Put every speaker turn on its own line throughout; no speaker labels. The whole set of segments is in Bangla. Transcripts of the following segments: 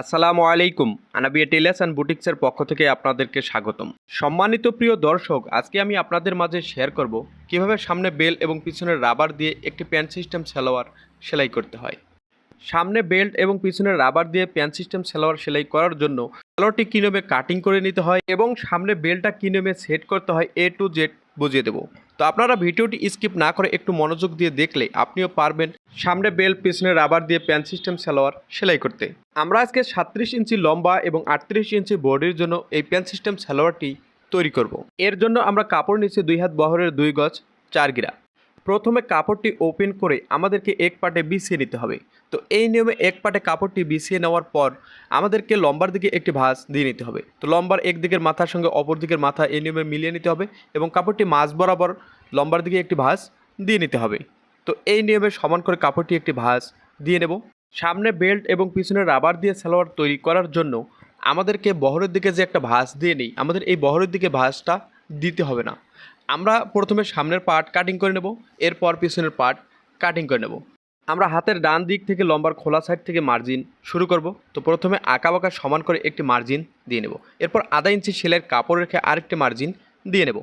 আসসালামু আলাইকুম। আনাবিয়া টেলার্স অ্যান্ড বুটিক্সের পক্ষ থেকে আপনাদেরকে স্বাগতম। সম্মানিত প্রিয় দর্শক, আজকে আমি আপনাদের মাঝে শেয়ার করব কীভাবে সামনে বেল এবং পিছনের রাবার দিয়ে একটি প্যান্ট সিস্টেম সালোয়ার সেলাই করতে হয়। সামনে বেল্ট এবং পিছনের রাবার দিয়ে প্যান্ট সিস্টেম সালোয়ার সেলাই করার জন্য সালোয়ারটি কিনমে কাটিং করে নিতে হয় এবং সামনে বেল্টটা কিনমে সেট করতে হয় এ টু জেড বুঝিয়ে দেবো। তো আপনারা ভিডিওটি স্কিপ না করে একটু মনোযোগ দিয়ে দেখলে আপনিও পারবেন সামনে বেল, পিছনে রাবার দিয়ে প্যান সিস্টেম সালোয়ার সেলাই করতে আমরা আজকে সাতত্রিশ ইঞ্চি লম্বা এবং আটত্রিশ ইঞ্চি বডির জন্য এই প্যান সিস্টেম সালোয়ারটি তৈরি করব। এর জন্য আমরা কাপড় নিচে দুই হাত বহরের দুই গজ চার গিরা প্রথমে কাপড়টি ওপেন করে আমাদেরকে এক পাটে বিছিয়ে নিতে হবে। তো এই নিয়মে এক পাটে কাপড়টি বিছিয়ে নেওয়ার পর আমাদেরকে লম্বার দিকে একটি ভাঁজ দিয়ে নিতে হবে। তো লম্বার এক দিকের মাথার সঙ্গে অপর দিকের মাথা এই নিয়মে মিলিয়ে নিতে হবে এবং কাপড়টি মাঝ বরাবর লম্বার দিকে একটি ভাঁজ দিয়ে নিতে হবে। তো এই নিয়মে সমান করে কাপড়টি একটি ভাঁজ দিয়ে নেব। সামনে বেল্ট এবং পিছনে রাবার দিয়ে সালোয়ার তৈরি করার জন্য আমাদেরকে বহরের দিকে যে একটা ভাঁজ দিয়ে নিই, আমাদের এই বহরের দিকে ভাঁজটা দিতে হবে না। আমরা প্রথমে সামনের পার্ট কাটিং করে নেব, এরপর পিছনের পার্ট কাটিং করে নেব। আমরা হাতের ডান দিক থেকে লম্বার খোলা সাইড থেকে মার্জিন শুরু করব। তো প্রথমে আঁকা বাঁকা সমান করে একটি মার্জিন দিয়ে নেব। এরপর আধা ইঞ্চি সেলাইয়ের কাপড় রেখে আরেকটি মার্জিন দিয়ে নেব।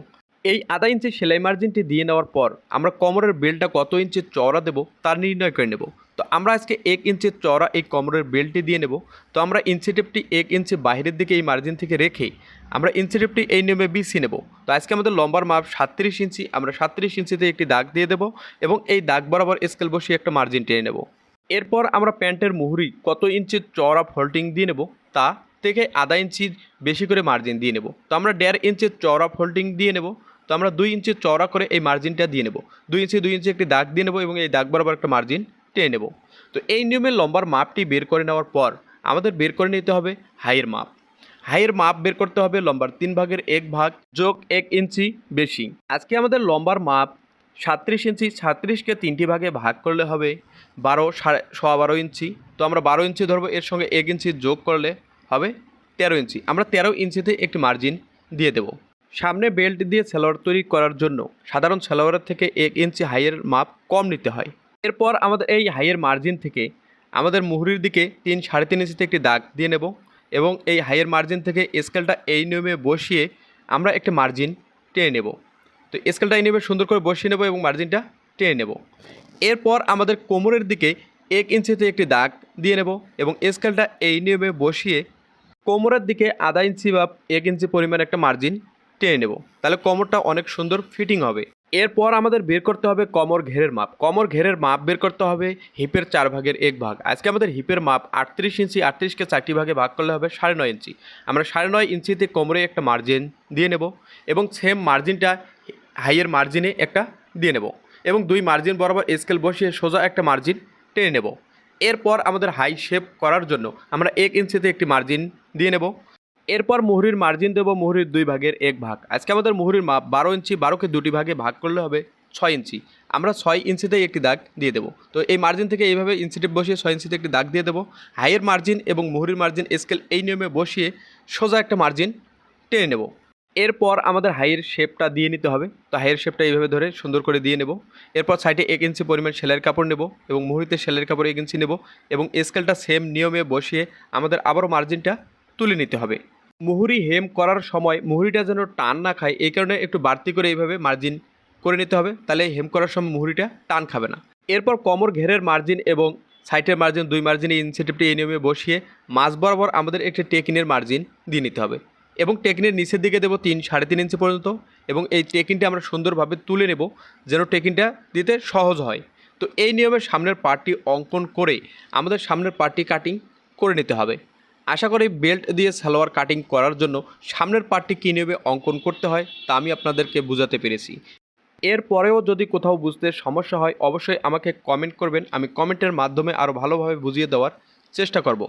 এই আধা ইঞ্চি সেলাই মার্জিনটি দিয়ে নেওয়ার পর আমরা কোমরের বেল্টটা কত ইঞ্চি চওড়া দেবো তার নির্ণয় করে নেব। তো আমরা আজকে এক ইঞ্চি চওড়া এই কোমরের বেল্টটি দিয়ে নেব। তো আমরা ইঞ্চি এক ইঞ্চি বাইরের দিকে এই মার্জিন থেকে রেখে আমরা ইঞ্চি এই নিয়মে বিছিয়ে নেব। তো আজকে আমাদের লম্বার মাপ সাতত্রিশ ইঞ্চি, আমরা সাতত্রিশ ইঞ্চিতে একটি দাগ দিয়ে দেবো এবং এই দাগ বরাবর স্কেল বসিয়ে একটা মার্জিন টেনে নেব। এরপর আমরা প্যান্টের মুহুরি কত ইঞ্চি চওড়া ফল্টিং দিয়ে নেব, তা থেকে আধা ইঞ্চির বেশি করে মার্জিন দিয়ে নেব। তো আমরা দেড় ইঞ্চির চওড়া ফল্টিং দিয়ে নেব, তো আমরা দুই ইঞ্চি চওড়া করে এই মার্জিনটা দিয়ে নেব। দুই ইঞ্চি দুই ইঞ্চি একটি দাগ দিয়ে নেব এবং এই দাগ বরাবর একটা মার্জিন টেনে নেব। তো এই নিয়মে লম্বার মাপটি বের করে নেওয়ার পর আমাদের বের করে নিতে হবে হাইয়ের মাপ। হাইয়ের মাপ বের করতে হবে, লম্বার তিন ভাগের এক ভাগ যোগ এক ইঞ্চি বেশি। আজকে আমাদের লম্বার মাপ সাতত্রিশ ইঞ্চি সাতত্রিশকে তিনটি ভাগে ভাগ করলে হবে বারো, সাড়ে সোয়া বারো ইঞ্চি। তো আমরা বারো ইঞ্চি ধরবো, এর সঙ্গে এক ইঞ্চি যোগ করলে হবে তেরো ইঞ্চি। আমরা তেরো ইঞ্চিতে একটি মার্জিন দিয়ে দেব। সামনে বেল্ট দিয়ে সেলোয়ার তৈরি করার জন্য সাধারণ সেলোয়ারের থেকে এক ইঞ্চি হাইয়ের মাপ কম নিতে হয়। এরপর আমাদের এই হাইয়ের মার্জিন থেকে আমাদের মুহুরির দিকে তিন, সাড়ে তিন ইঞ্চিতে একটি দাগ দিয়ে নেব। এবং এই হাইয়ের মার্জিন থেকে স্কেলটা এই নিয়মে বসিয়ে আমরা একটি মার্জিন টেনে নেব। তো স্কেলটা এই নিয়মে সুন্দর করে বসিয়ে নেব এবং মার্জিনটা টেনে নেব। এরপর আমাদের কোমরের দিকে এক ইঞ্চিতে একটি দাগ দিয়ে নেব এবং স্কেলটা এই নিয়মে বসিয়ে কোমরের দিকে আধা ইঞ্চি বা এক ইঞ্চি পরিমাণ একটা মার্জিন টেনে নেব। তাহলে কোমরটা অনেক সুন্দর ফিটিং হবে। এরপর আমাদের বের করতে হবে কমর ঘেরের মাপ। কমর ঘেরের মাপ বের করতে হবে হিপের চার ভাগের এক ভাগ। আজকে আমাদের হিপের মাপ আটত্রিশ ইঞ্চি আটত্রিশকে চারটি ভাগে ভাগ করলে হবে সাড়ে নয় ইঞ্চি। আমরা সাড়ে নয় ইঞ্চিতে কোমরে একটা মার্জিন দিয়ে নেব এবং সেম মার্জিনটা হাইয়ের মার্জিনে একটা দিয়ে নেব এবং দুই মার্জিন বরাবর স্কেল বসিয়ে সোজা একটা মার্জিন টেনে নেব। এরপর আমাদের হাই শেপ করার জন্য আমরা এক ইঞ্চিতে একটি মার্জিন দিয়ে নেব। এরপর মুহুরির মার্জিন দেবো, মুহুরির দুই ভাগের এক ভাগ। আজকে আমাদের মুহুরির মাপ বারো ইঞ্চি, বারোকে দুটি ভাগে ভাগ করলে হবে ছয় ইঞ্চি। আমরা ছয় ইঞ্চিতেই একটি দাগ দিয়ে দেবো। তো এই মার্জিন থেকে এইভাবে ইঞ্চিটেপ বসিয়ে ছয় ইঞ্চিতে একটি দাগ দিয়ে দেবো। হাইয়ের মার্জিন এবং মুহুরির মার্জিন স্কেল এই নিয়মে বসিয়ে সোজা একটা মার্জিন টেনে নেব। এরপর আমাদের হাইয়ের শেপটা দিয়ে নিতে হবে। তো হাইয়ের শেপটা এইভাবে ধরে সুন্দর করে দিয়ে নেব। এরপর সাইডে এক ইঞ্চি পরিমাণ সেলাইয়ের কাপড় নেব এবং মুহুরিতে সেলাইয়ের কাপড় এক ইঞ্চি নেব এবং স্কেলটা সেম নিয়মে বসিয়ে আমাদের আবারও মার্জিনটা তুলে নিতে হবে। মুহুরি হেম করার সময় মুহুরিটা যেন টান না খায়, এই কারণে একটু বাড়তি করে এইভাবে মার্জিন করে নিতে হবে। তাহলে হেম করার সময় মুহুরিটা টান খাবে না। এরপর কমর ঘেরের মার্জিন এবং সাইটের মার্জিন দুই মার্জিনে ইনসেটিভটি এই নিয়মে বসিয়ে মাঝ বরাবর আমাদের একটি টেকিনের মার্জিন দিয়ে নিতে হবে। এবং টেকিনের নিচের দিকে দেবো তিন, সাড়ে তিন ইঞ্চি পর্যন্ত এবং এই টেকিনটা আমরা সুন্দরভাবে তুলে নেব যেন টেকিনটা দিতে সহজ হয়। তো এই নিয়মে সামনের পার্টটি অঙ্কন করে আমাদের সামনের পার্টটি কাটিং করে নিতে হবে। আশা করি বেল্ট দিয়ে সালোয়ার কাটিং করার জন্য সামনের পার্টটি কী নিয়মে অঙ্কন করতে হয় তা আমি আপনাদেরকে বোঝাতে পেরেছি। এরপরেও যদি কোথাও বুঝতে সমস্যা হয়, অবশ্যই আমাকে কমেন্ট করবেন। আমি কমেন্টের মাধ্যমে আরও ভালোভাবে বুঝিয়ে দেওয়ার চেষ্টা করব।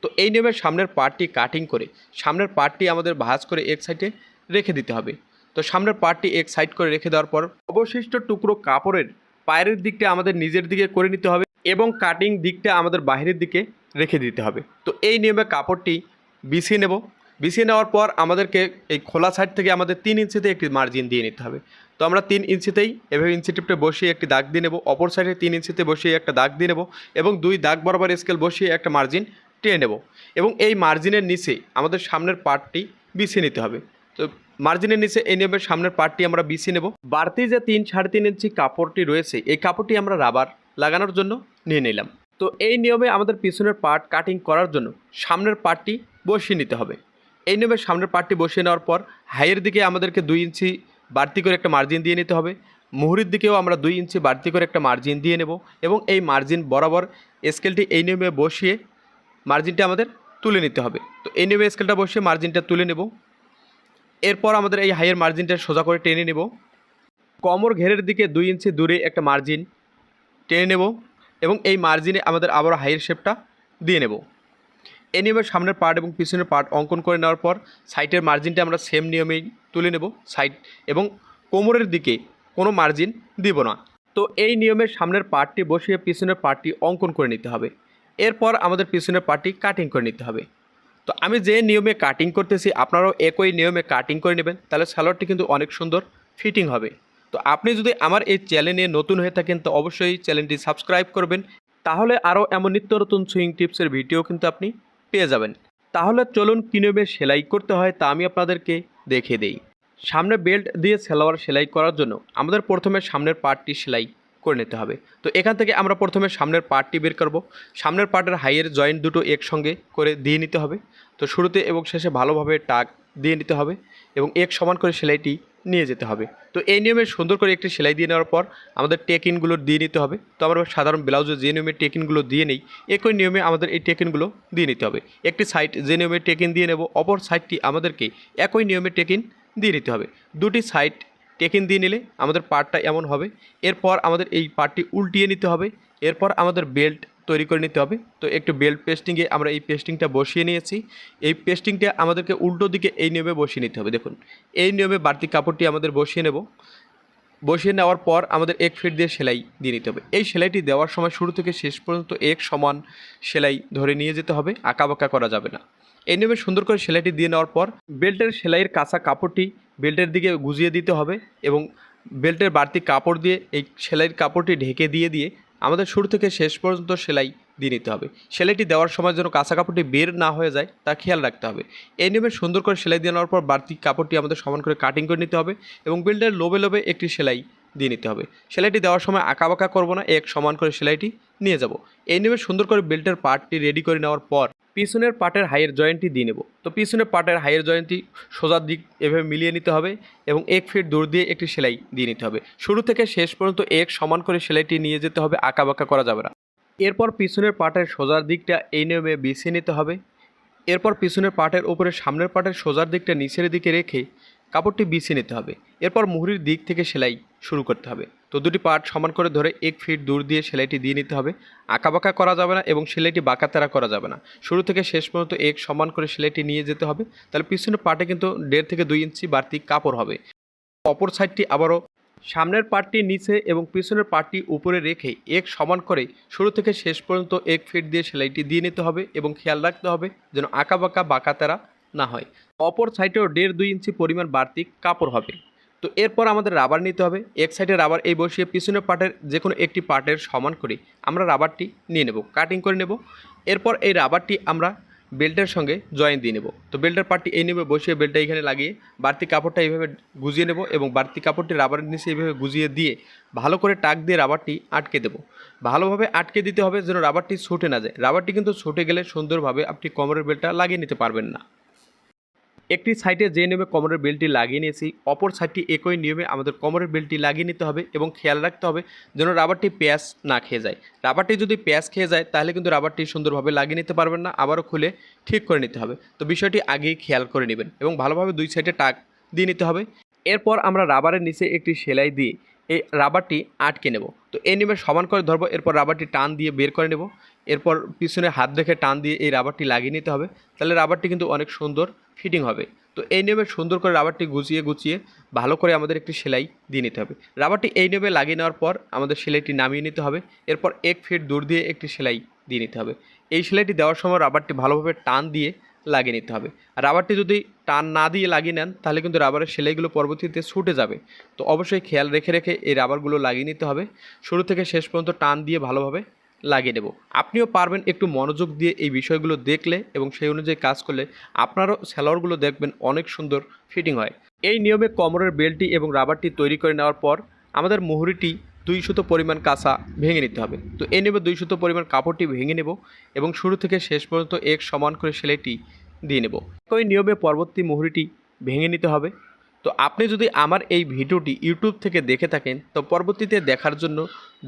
তো- এই নিয়মে সামনের পার্টটি কাটিং করে, সামনের পার্টটি আমাদের ভাঁজ করে এক সাইডে রেখে দিতে হবে। তো সামনের পার্টটি এক সাইড করে রেখে দেওয়ার পর অবশিষ্ট টুকরো কাপড়ের পায়ের দিকটা আমাদের নিজের দিকে করে নিতে হবে এবং কাটিং দিকটা আমাদের বাইরের দিকে রেখে দিতে হবে। তো এই নিয়মে কাপড়টি বিছিয়ে নেব। বিছিয়ে নেওয়ার পর আমাদেরকে এই খোলা সাইড থেকে আমাদের তিন ইঞ্চিতে একটি মার্জিন দিয়ে নিতে হবে। তো আমরা তিন ইঞ্চিতেই এভাবে ইঞ্চি টিপটা বসিয়ে একটি দাগ দিয়ে নেব। অপর সাইডে তিন ইঞ্চিতে বসিয়ে একটা দাগ দিয়ে নেব এবং দুই দাগ বরাবর স্কেল বসিয়ে একটা মার্জিন টেনে নেব। এবং এই মার্জিনের নিচে আমাদের সামনের পার্টটি বিছিয়ে নিতে হবে। তো মার্জিনের নিচে এই নিয়মের সামনের পার্টটি আমরা বিছিয়ে নেব। বাড়তি যে তিন সাড়ে তিন ইঞ্চি কাপড়টি রয়েছে, এই কাপড়টি আমরা রাবার লাগানোর জন্য নিয়ে নিলাম। তো এই নিয়মে আমাদের পিছনের পার্ট কাটিং করার জন্য সামনের পার্টটি বসিয়ে নিতে হবে। এই নিয়মে সামনের পার্টটি বসিয়ে নেওয়ার পর হাইয়ের দিকে আমাদেরকে দুই ইঞ্চি বাড়তি করে একটা মার্জিন দিয়ে নিতে হবে। মুহুরির দিকেও আমরা দুই ইঞ্চি বাড়তি করে একটা মার্জিন দিয়ে নেব এবং এই মার্জিন বরাবর স্কেলটি এই নিয়মে বসিয়ে মার্জিনটা আমাদের তুলে নিতে হবে। তো এই নিয়মে স্কেলটা বসিয়ে মার্জিনটা তুলে নেব। এরপর আমাদের এই হাইয়ের মার্জিনটা সোজা করে টেনে নেব। কমর ঘেরের দিকে দুই ইঞ্চি দূরে একটা মার্জিন টেনে নেব। এবং এই মার্জিনে আমাদের আবারও হাইয়ের শেপটা দিয়ে নেব। এই নিয়মের সামনের পার্ট এবং পিছনের পার্ট অঙ্কন করে নেওয়ার পর সাইটের মার্জিনটা আমরা সেম নিয়মেই তুলে নেব সাইড এবং কোমরের দিকে কোনো মার্জিন দিব না। তো এই নিয়মের সামনের পার্টটি বসিয়ে পিছনের পার্টটি অঙ্কন করে নিতে হবে। এরপর আমাদের পিছনের পার্টটি কাটিং করে নিতে হবে। তো আমি যে নিয়মে কাটিং করতেছি, আপনারাও একই নিয়মে কাটিং করে নেবেন, তাহলে সালোয়ারটি কিন্তু অনেক সুন্দর ফিটিং হবে। তো আপনি যদি আমার এই চ্যানেলে নতুন হয়ে থাকেন, তো অবশ্যই চ্যানেলটি সাবস্ক্রাইব করবেন। তাহলে আরও এমন নিত্য নতুন সুইং টিপসের ভিডিও কিন্তু আপনি পেয়ে যাবেন। তাহলে চলুন কী নিয়মে সেলাই করতে হয় তা আমি আপনাদেরকে দেখে দেই। সামনে বেল্ট দিয়ে সেলোয়ার সেলাই করার জন্য আমাদের প্রথমে সামনের পার্টটি সেলাই করে নিতে হবে। তো এখান থেকে আমরা প্রথমে সামনের পার্টটি বের করব। সামনের পার্টের হাইয়ের জয়েন্ট দুটো একসঙ্গে করে দিয়ে নিতে হবে। তো শুরুতে এবং শেষে ভালোভাবে টাক দিয়ে নিতে হবে এবং এক সমান করে সেলাইটি নিয়ে যেতে হবে। তো এই নিয়মে সুন্দর করে একটি সেলাই দিয়ে নেওয়ার পর আমাদের টেকিনগুলো দিয়ে নিতে হবে। তো আমরা সাধারণ ব্লাউজে যে নিয়মে টেকিনগুলো দিয়ে নেই, একই নিয়মে আমাদের এই টেকিনগুলো দিয়ে নিতে হবে। একটি সাইড যে নিয়মে টেকিন দিয়ে নেব, অপর সাইডটি আমাদেরকে একই নিয়মে টেকিন দিয়ে নিতে হবে। দুটি সাইড টেকিন দিয়ে নিলে আমাদের পার্টটা এমন হবে। এরপর আমাদের এই পার্টটি উল্টিয়ে নিতে হবে। এরপর আমাদের বেল্ট তৈরি করে নিতে হবে। তো একটু বেল্ট পেস্টিংয়ে আমরা এই পেস্টিংটা বসিয়ে নিয়েছি। এই পেস্টিংটা আমাদেরকে উল্টো দিকে এই নিয়মে বসিয়ে নিতে হবে। দেখুন, এই নিয়মে বাড়তি কাপড়টি আমাদের বসিয়ে নেব। বসিয়ে নেওয়ার পর আমাদের এক ফিট দিয়ে সেলাই দিয়ে নিতে হবে। এই সেলাইটি দেওয়ার সময় শুরু থেকে শেষ পর্যন্ত এক সমান সেলাই ধরে নিয়ে যেতে হবে আঁকা বাঁকা করা যাবে না। এই নিয়মে সুন্দর করে সেলাইটি দিয়ে নেওয়ার পর বেল্টের সেলাইয়ের কাঁচা কাপড়টি বেল্টের দিকে গুজিয়ে দিতে হবে এবং বেল্টের বাড়তি কাপড় দিয়ে এই সেলাইয়ের কাপড়টি ঢেকে দিয়ে দিয়ে আমাদের শুরু থেকে শেষ পর্যন্ত সেলাই দিয়ে নিতে হবে। সেলাইটি দেওয়ার সময় যেন কাঁচা কাপড়টি বের না হয়ে যায়, তা খেয়াল রাখতে হবে। এই নিয়মে সুন্দর করে সেলাই দিয়ে নেওয়ার পর বাড়তি কাপড়টি আমাদের সমান করে কাটিং করে নিতে হবে এবং বেল্টের লোবে লোবে একটি সেলাই দিয়ে নিতে হবে। সেলাইটি দেওয়ার সময় আঁকা বাঁকা করব না, এক সমান করে সেলাইটি নিয়ে যাব। এই নিয়মে সুন্দর করে বেল্টের পার্টটি রেডি করে নেওয়ার পর পিছনের পাটের হাইয়ের জয়েন্টটি দিয়ে নেব। তো পিছনের পাটের হাইয়ের জয়েন্টটি সোজার দিক এভাবে মিলিয়ে নিতে হবে এবং এক ফিট দূর দিয়ে একটি সেলাই দিয়ে নিতে হবে। শুরু থেকে শেষ পর্যন্ত এক সমান করে সেলাইটি নিয়ে যেতে হবে আঁকা বাঁকা করা যাবে না। এরপর পিছনের পাটের সোজার দিকটা এই নিয়মে বিছিয়ে নিতে হবে। এরপর পিছনের পাটের উপরে সামনের পাটের সোজার দিকটা নিচের দিকে রেখে কাপড়টি বিছিয়ে নিতে হবে। এরপর মুহুরির দিক থেকে সেলাই শুরু করতে হবে। তো দুটি পার্ট সমান করে ধরে এক ফিট দূর দিয়ে সেলাইটি দিয়ে নিতে হবে। আঁকা বাঁকা করা যাবে না এবং সেলাইটি বাঁকা তেরা করা যাবে না। শুরু থেকে শেষ পর্যন্ত এক সমান করে সেলাইটি নিয়ে যেতে হবে। তাহলে পিছনের পার্টে কিন্তু দেড় থেকে দুই ইঞ্চি বাড়তি কাপড় হবে। অপর সাইডটি আবারও সামনের পার্টটি নিচে এবং পিছনের পার্টটি উপরে রেখে এক সমান করে শুরু থেকে শেষ পর্যন্ত এক ফিট দিয়ে সেলাইটি দিয়ে নিতে হবে এবং খেয়াল রাখতে হবে যেন আঁকা বাঁকা বাঁকা তেরা না হয়। অপর সাইডেও দেড় দুই ইঞ্চি পরিমাণ বাড়তি কাপড় হবে। তো এরপর আমাদের রাবার নিতে হবে। এক সাইডে রাবার এই বসিয়ে পিছনের পার্টের যে কোনো একটি পার্টের সমান করে। আমরা রাবারটি নিয়ে নেব কাটিং করে নেব। এরপর এই রাবারটি আমরা বেল্টের সঙ্গে জয়েন দিয়ে নেব। তো বেল্টের পার্টটি এই নেবে বসিয়ে বেল্টটা এখানে লাগিয়ে বাড়তি কাপড়টা এইভাবে গুজিয়ে নেব এবং বাড়তি কাপড়টি রাবারের নিচে এইভাবে গুজিয়ে দিয়ে ভালো করে টাক দিয়ে রাবারটি আটকে দেবো। ভালোভাবে আটকে দিতে হবে যেন রাবারটি ছুটে না যায়। রাবারটি কিন্তু ছুটে গেলে সুন্দরভাবে আপনি কোমরের বেল্টটা লাগিয়ে নিতে পারবেন না। একটি সাইডে যে নিয়মে কোমরের বেল্টটি লাগিয়ে নিয়েছি, অপর সাইডটি একই নিয়মে আমাদের কোমরের বেল্টটি লাগিয়ে নিতে হবে এবং খেয়াল রাখতে হবে যেন রাবারটি প্যাঁচ না খেয়ে যায়। রাবারটি যদি প্যাঁচ খেয়ে যায়, তাহলে কিন্তু রাবারটি সুন্দরভাবে লাগিয়ে নিতে পারবেন না, আবারও খুলে ঠিক করে নিতে হবে। তো বিষয়টি আগেই খেয়াল করে নেবেন এবং ভালোভাবে দুই সাইডে টাক দিয়ে নিতে হবে। এরপর আমরা রাবারের নিচে একটি সেলাই দিয়ে এই রাবারটি আটকে নেব। তো এই নিয়মে সমান করে ধরবো, এরপর রাবারটি টান দিয়ে বের করে নেব। এরপর পিছনে হাত রেখে টান দিয়ে এই রাবারটি লাগিয়ে নিতে হবে। তাহলে রাবারটি কিন্তু অনেক সুন্দর ফিটিং হবে। তো এই নিয়মে সুন্দর করে রাবারটি গুছিয়ে গুছিয়ে ভালো করে আমাদের একটি সেলাই দিয়ে নিতে হবে। রাবারটি এই নিয়মে লাগিয়ে নেওয়ার পর আমাদের সেলাইটি নামিয়ে নিতে হবে। এরপর এক ফিট দূর দিয়ে একটি সেলাই দিয়ে নিতে হবে। এই সেলাইটি দেওয়ার সময় রাবারটি ভালোভাবে টান দিয়ে লাগিয়ে নিতে হবে। রাবারটি যদি টান না দিয়ে লাগিয়ে নেন, তাহলে কিন্তু রাবারের সেলাইগুলো পরবর্তীতে ছুটে যাবে। তো অবশ্যই খেয়াল রেখে রেখে এই রাবারগুলো লাগিয়ে নিতে হবে। শুরু থেকে শেষ পর্যন্ত টান দিয়ে ভালোভাবে লাগিয়ে দেব আপনিও পারবেন একটু মনোযোগ দিয়ে এই বিষয়গুলো দেখলে এবং সেই অনুযায়ী কাজ করলে আপনারও স্যালোয়ারগুলো দেখবেন অনেক সুন্দর ফিটিং হয়। এই নিয়মে কোমরের বেল্টটি এবং রাবারটি তৈরি করে নেওয়ার পর আমাদের মুহুরিটি দুই সুতো পরিমাণ কাঁচা ভেঙে নিতে হবে। তো এই নেবে দুই সুতো পরিমাণ কাপড়টি ভেঙে নেব এবং শুরু থেকে শেষ পর্যন্ত এক সমান করে সেলাইটি দিয়ে নেব। ওই নিয়মে পরবর্তী মুহুরিটি ভেঙে নিতে হবে। তো আপনি যদি আমার এই ভিডিওটি ইউটিউব থেকে দেখে থাকেন, তো পরবর্তীতে দেখার জন্য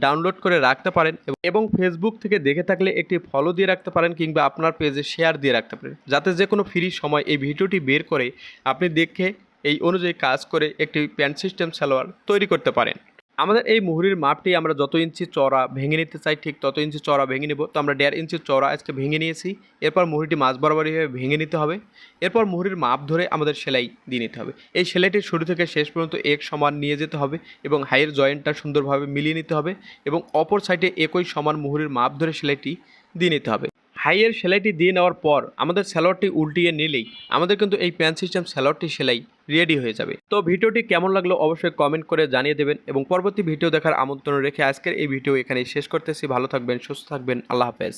ডাউনলোড করে রাখতে পারেন এবং ফেসবুক থেকে দেখে থাকলে একটি ফলো দিয়ে রাখতে পারেন কিংবা আপনার পেজে শেয়ার দিয়ে রাখতে পারেন। যাতে যে কোনো ফ্রি সময় এই ভিডিওটি বের করে আপনি দেখে এই অনুযায়ী কাজ করে একটি প্যান্ট সিস্টেম সালোয়ার তৈরি করতে পারেন। আমাদের এই মুহুরির মাপটি আমরা যত ইঞ্চি চড়া ভেঙে নিতে চাই, ঠিক তত ইঞ্চি চড়া ভেঙে নেব। তো আমরা দেড় ইঞ্চি চড়া আজকে ভেঙে নিয়েছি। এরপর মুহুরিটি মাছ বরাবরইভাবে ভেঙে নিতে হবে। এরপর মুহুরির মাপ ধরে আমাদের সেলাই দিয়ে নিতে হবে। এই সেলাইটি শুরু থেকে শেষ পর্যন্ত এক সমান নিয়ে যেতে হবে এবং হাইয়ের জয়েন্টটা সুন্দরভাবে মিলিয়ে নিতে হবে এবং অপর সাইডে একই সমান মুহুরির মাপ ধরে সেলাইটি দিয়ে নিতে হবে। হাইয়ের সেলাইটি দিয়ে নেওয়ার পর আমাদের স্যালোয়ারটি উল্টিয়ে নিলেই আমাদের কিন্তু এই প্যান সিস্টেম স্যালোয়ারটি সেলাই রেডি হয়ে যাবে। তো ভিডিওটি কেমন লাগল অবশ্যই কমেন্ট করে জানিয়ে দেবেন এবং পরবর্তী ভিডিও দেখার আমন্ত্রণ রেখে আজকের এই ভিডিও এখানেই শেষ করতেছি। ভালো থাকবেন, সুস্থ থাকবেন। আল্লাহ হাফেজ।